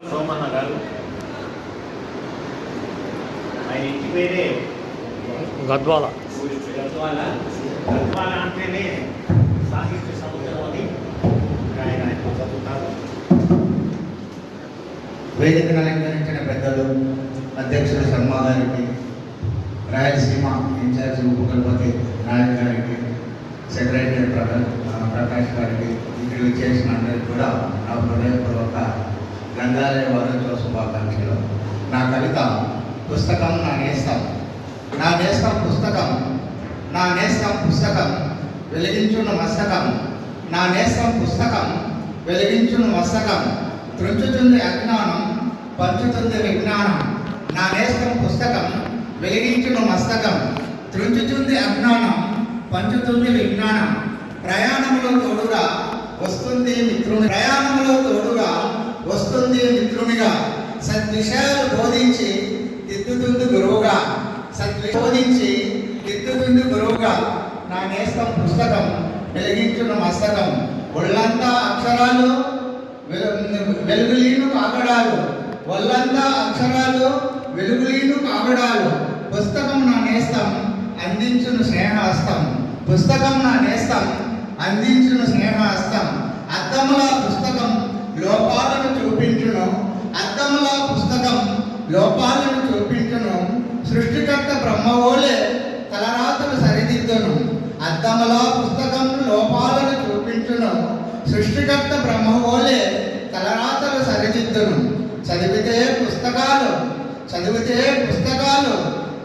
సోమన్న గారు. ఆయన ఇంటి పేరే గద్వాల. గద్వాల. గద్వాల అంటేనే సాహిత్య సముద్రం అని ఆయన చదువుతారు. వేదికను అలంకరించిన పెద్దలు అధ్యక్షుడు శర్మ గారికి రాయలసీమ ఇన్ఛార్జి ఉపకులపతి నాయక్ గారికి సెక్రటరీ ప్రకాష్ ప్రకాష్ గారికి ఇక్కడ చేసిన అందరికి కూడా నా హృదయపూర్వక గ్రంథాలయ వారోత్సవ శుభాకాంక్షలు నా కవిత పుస్తకం నా నేస్తం. నా నేస్తం పుస్తకం నా నేస్తం పుస్తకం వెలిగించున్న మస్తకం. నా నేస్తం పుస్తకం వెలిగించున్న మస్తకం. త్రుంచుతుంది అజ్ఞానం పంచుతుంది విజ్ఞానం. నా నేస్తం పుస్తకం వెలిగించున్న మస్తకం. త్రుంచుతుంది అజ్ఞానం పంచుతుంది విజ్ఞానం. ప్రయాణంలో తోడుగా వస్తుంది మిత్రుని. ప్రయాణంలో తోడుగా బోధించి దిద్దుతుంది గురువుగా సద్విబోధించి దిద్దుతుంది గురువుగా నా నేస్తం పుస్తకం వెలిగించున్న మస్తకం. ఒళ్ళంతా అక్షరాలు వెలుగులీను కాగడాలు. ఒళ్ళంతా అక్షరాలు వెలుగులీను కాగడాలు. పుస్తకం నా నేస్తం అందించును స్నేహహస్తం. పుస్తకం నా నేస్తం అందించును స్నేహహస్తం. అద్దముల పుస్తకం లోపాలను చూపించును. అద్దముల లోపాలను చూపించును. సృష్టికర్త బ్రహ్మవోలే తలరాతను సరిదిద్దును. అద్దముల పుస్తకం లోపాలను చూపించును. సృష్టికర్త బ్రహ్మవోలే తలరాతలు సరిదిద్దును. చదివితే పుస్తకాలు చదివితే పుస్తకాలు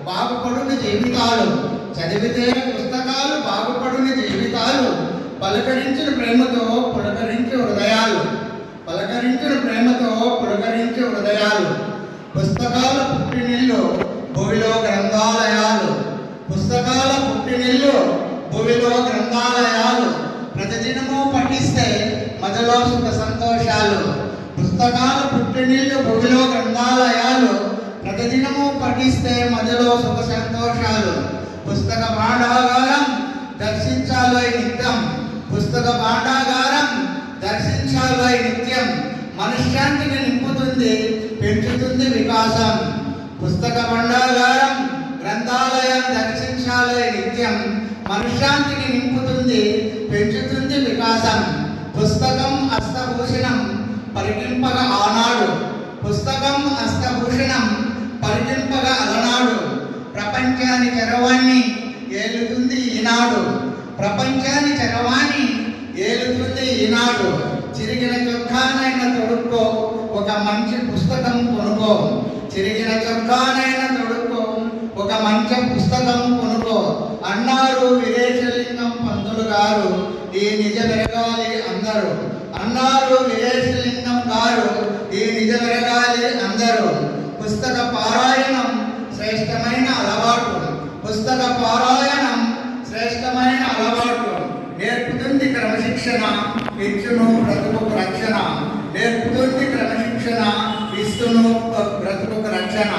బాగుపడుని జీవితాలు. చదివితే పుస్తకాలు బాగుపడుని జీవితాలు. పలకరించిన ప్రేమతో పులకరించే హృదయాలు. పలకరించిన ప్రేమతో పులకరించే హృదయాలు. పుస్తకాల పుట్టినిల్లు భూమిలో గ్రంథాలయాలు. పుస్తకాల పుట్టినిల్లు భూమిలో గ్రంథాలయాలు. ప్రతిదినము పఠిస్తే మధులో సుఖ సంతోషాలు. పుస్తకాల పుట్టినిల్లు భూమిలో గ్రంథాలయాలు. ప్రతిదినము పఠిస్తే మధులో సుఖ సంతోషాలు. పుస్తక భాండాగారం దర్శించాలో నిత్యం. పుస్తక భాండాగారం దర్శించాలో నిత్యం. మనశ్శాంతిని నింపుతుంది పెంచుతుంది పుస్తక భండాగారం గ్రంథాలయం దర్శించాలే నిత్యం మనశ్శాంతిని నింపుతుంది పెంచుతుంది వికాసం. పుస్తకం హస్తభూషణం పరికింపగ ఆనాడు. పుస్తకం హస్తభూషణం పరికింపగ అలనాడు. ప్రపంచాన్ని చరవాణ్ణి ఏలుతుంది ఈనాడు. ప్రపంచాన్ని చరవాణి ఏలుతుంది ఈనాడు. చిరిగిన చొక్కానైనా తొడుక్కో ఒక మంచి పుస్తకం కొనుక్కో. చిరిగిన చొక్కానైనా తొడుక్కో ఒక మంచి పుస్తకం కొనుక్కో అన్నారు విదేశలింగం పంతులు గారు. ఈ నిజ పెరగాలి అందరూ. అన్నారు విదేశలింగం గారు. ఈ నిజ పెరగాలి అందరూ. పుస్తక పారాయణం శ్రేష్టమైన అలవాటు. పుస్తక పారాయణం శ్రేష్టమైన అలవాటు. నేర్పుతుంది క్రమశిక్షణ ఇచ్చును బ్రతుకు రక్షణ నేర్పుతుంది క్రమశిక్షణ ఇస్తును బ్రతుకు రక్షణ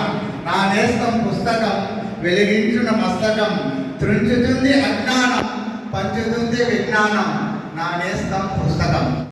నా నేస్తం పుస్తకం వెలిగించున మస్తకం. త్రుంచుతుంది అజ్ఞానం పంచుతుంది విజ్ఞానం. నానేస్తం పుస్తకం.